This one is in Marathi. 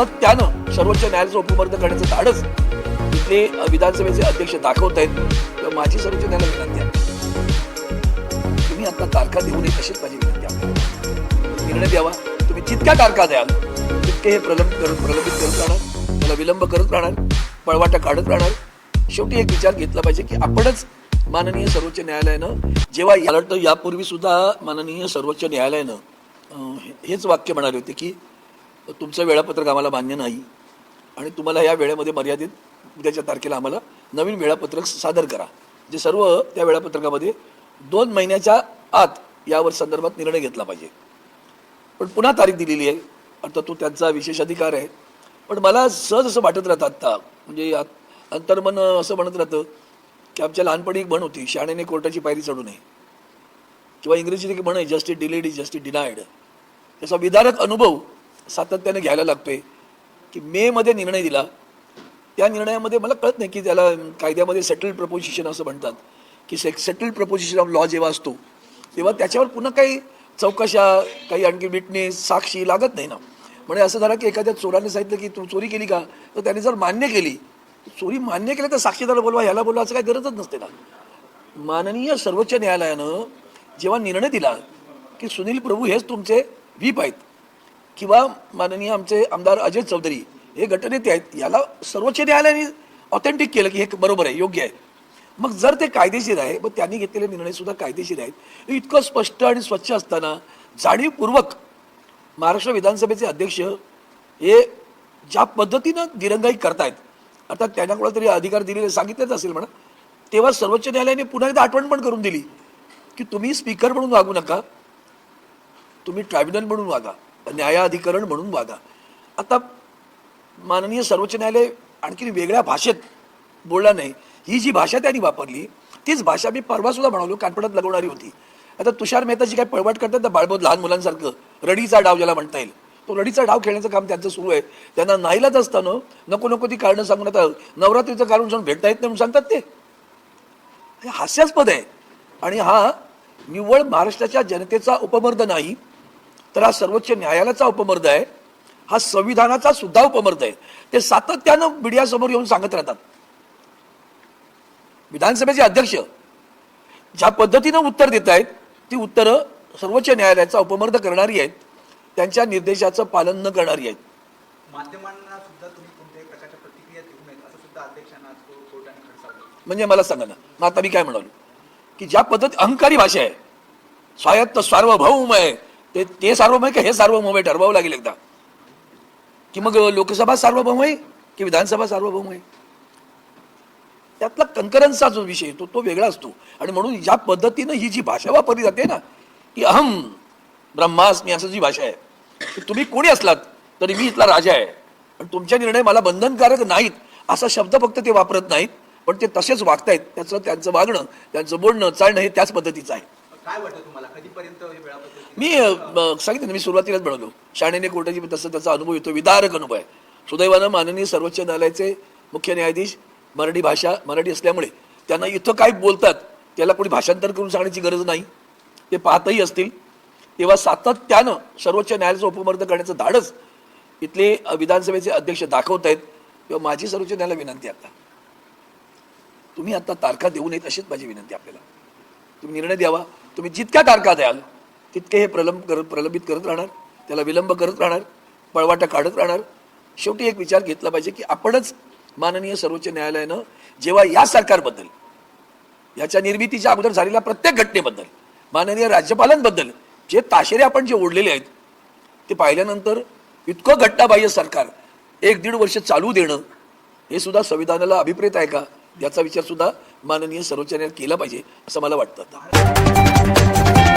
सातत्यानं सर्वोच्च न्यायालयाचं उपमर्द करण्याचं धाडस इथले विधानसभेचे अध्यक्ष दाखवत आहेत. तर माझी सर्वोच्च न्यायालय विनंती आहे. तुम्ही आता तारखा देऊ नये तशीच माझी विनंती आहे निर्णय द्यावा. तुम्ही जितक्या तारखा द्याल तितके हे प्रलंब करत प्रलंबित करत राहणार. त्याला विलंब करत राहणार. पळवाटा काढत राहणार. शेवटी एक विचार घेतला पाहिजे की आपणच माननीय सर्वोच्च न्यायालयानं जेव्हा या तर यापूर्वी सुद्धा माननीय सर्वोच्च न्यायालयानं हेच वाक्य म्हणाले होते की तुमचं वेळापत्रक आम्हाला मान्य नाही आणि तुम्हाला या वेळेमध्ये मर्यादित उद्याच्या तारखेला आम्हाला नवीन वेळापत्रक सादर करा. जे सर्व त्या वेळापत्रकामध्ये दोन महिन्याच्या आत यावर संदर्भात निर्णय घेतला पाहिजे. पण पुन्हा तारीख दिलेली आहे. आता तो त्यांचा विशेष अधिकार आहे. पण मला सहज असं वाटत राहतं आत्ता. म्हणजे अंतर्मन असं म्हणत राहतं की आमच्या लहानपणी एक म्हण होती शाळेने कोर्टाची पायरी चढू नये. किंवा इंग्रजीत एक म्हण आहे justice delayed is justice denied त्याचा विदारक अनुभव सातत्याने घ्यायला लागतोय की मेमध्ये निर्णय दिला. त्या निर्णयामध्ये मला कळत नाही की त्याला कायद्यामध्ये सेटल्ड प्रपोजिशन असं म्हणतात. की से सेटल्ड प्रपोजिशन ऑफ लॉ जेव्हा असतो तेव्हा त्याच्यावर पुन्हा काही चौकशा काही आणखी विटनेस साक्षी लागत नाही ना. म्हणजे असं झालं की एखाद्या चोराने सांगितलं की तू चोरी केली का? तर त्याने जर मान्य केली चोरी मान्य केली तर साक्षीदार बोलवा ह्याला बोलवा असं काही गरजच नसते ना. माननीय सर्वोच्च न्यायालयानं जेव्हा निर्णय दिला की सुनील प्रभू हेच तुमचे व्हीप आहेत किंवा माननीय आमचे आमदार अजय चौधरी हे गटनेते आहेत याला सर्वोच्च न्यायालयाने ऑथेंटिक केलं की हे बरोबर आहे योग्य आहे. मग जर ते कायदेशीर आहे मग त्यांनी घेतलेले निर्णयसुद्धा कायदेशीर आहेत. हे इतकं स्पष्ट आणि स्वच्छ असताना जाणीवपूर्वक महाराष्ट्र विधानसभेचे अध्यक्ष हे ज्या पद्धतीनं दिरंगाई करतायत अर्थात त्यांना कोणाला तरी अधिकार दिलेले सांगितलेच असेल म्हणा तेव्हा सर्वोच्च न्यायालयाने पुन्हा एकदा आठवण पण करून दिली की तुम्ही स्पीकर म्हणून वागू नका तुम्ही ट्रायब्युनल म्हणून वागा. न्यायाधिकरण म्हणून वागा. आता माननीय सर्वोच्च न्यायालय आणखी वेगळ्या भाषेत बोलला नाही. ही जी भाषा त्यांनी वापरली तीच भाषा मी परवा सुद्धा म्हणालो कानपडात लगवणारी होती. आता तुषार मेहताची काय पळवाट करतात तर बाळबोध लहान मुलांसारखं रडीचा डाव ज्याला म्हणता येईल. तो रडीचा डाव खेळण्याचं काम त्यांचं सुरू आहे. त्यांना नाईलाच असताना नको नको ती कारणं सांगून आता नवरात्रीचं कारण जाऊन भेटता येत नाही म्हणून सांगतात ते. हे हास्यास्पद आहे. आणि हा निव्वळ महाराष्ट्राच्या जनतेचा उपमर्द नाही तर हा सर्वोच्च न्यायालयाचा उपमर्द आहे. हा संविधानाचा सुद्धा उपमर्द आहे. ते सातत्यानं मीडियासमोर येऊन सांगत राहतात. विधानसभेचे अध्यक्ष ज्या पद्धतीनं उत्तर देत आहेत ती उत्तरं सर्वोच्च न्यायालयाचा उपमर्द करणारी आहेत. त्यांच्या निर्देशाचं पालन न करणारी आहेत. म्हणजे मला सांगा ना मग आता मी काय म्हणालो? की ज्या पद्धती अहंकारी भाषा आहे स्वायत्त सार्वभौम आहे ते ते सार्वभौम आहे का हे सार्वभौम आहे ठरवावं लागेल एकदा. की मग लोकसभा सार्वभौम आहे की विधानसभा सार्वभौम आहे? त्यातला कंकरन्सचा जो विषय आहे, तो तो वेगळा असतो. आणि म्हणून ज्या पद्धतीनं ही जी भाषा वापरली जाते ना की अहम ब्रह्मास्मी असं जी भाषा आहे तुम्ही कोणी असलात तरी मी इथला राजा आहे. आणि तुमच्या निर्णय मला बंधनकारक नाहीत असा शब्द फक्त ते वापरत नाहीत पण ते तसेच वागतायत त्याचं त्यांचं वागणं त्यांचं बोलणं चालणं हे त्याच पद्धतीचं आहे. काय वाटतं तुम्हाला? कधीपर्यंत हे वेळापत्रक मी अ, सांगितलं ना मी सुरुवातीलाच बनवलो. शाळेने कोर्टाची तसं त्याचा अनुभव येतो विदारक अनुभव आहे. सुदैवानं माननीय सर्वोच्च न्यायालयाचे मुख्य न्यायाधीश मराठी भाषा मराठी असल्यामुळे त्यांना इथं काय बोलतात त्याला कोणी भाषांतर करून सांगण्याची गरज नाही. ते पाहतही असतील. तेव्हा सातत्यानं सर्वोच्च न्यायालयाचं उपमर्द करण्याचं धाडस इथले अ, विधानसभेचे अध्यक्ष दाखवत आहेत. तेव्हा माझी सर्वोच्च न्यायालय विनंती आहे आता. तुम्ही आता तारखा देऊ नयेत अशीच माझी विनंती आहे आपल्याला. तुम्ही निर्णय द्यावा. तुम्ही जितक्या तारखा द्याल तितके हे प्रलंब करत प्रलंबित करत राहणार त्याला विलंब करत राहणार पळवाटा काढत राहणार. शेवटी एक विचार घेतला पाहिजे की आपणच माननीय सर्वोच्च न्यायालयानं जेव्हा या सरकारबद्दल याच्या निर्मितीच्या अगोदर झालेल्या प्रत्येक घटनेबद्दल माननीय राज्यपालांबद्दल जे ताशेरे आपण जे ओढलेले आहेत ते पाहिल्यानंतर इतकं घटनाबाह्य सरकार एक दीड वर्ष चालू देणं हे सुद्धा संविधानाला अभिप्रेत आहे का? याचा विचार सुद्धा माननीय सर्वोच्च न्यायालयात केला पाहिजे असं मला वाटतं Thank you.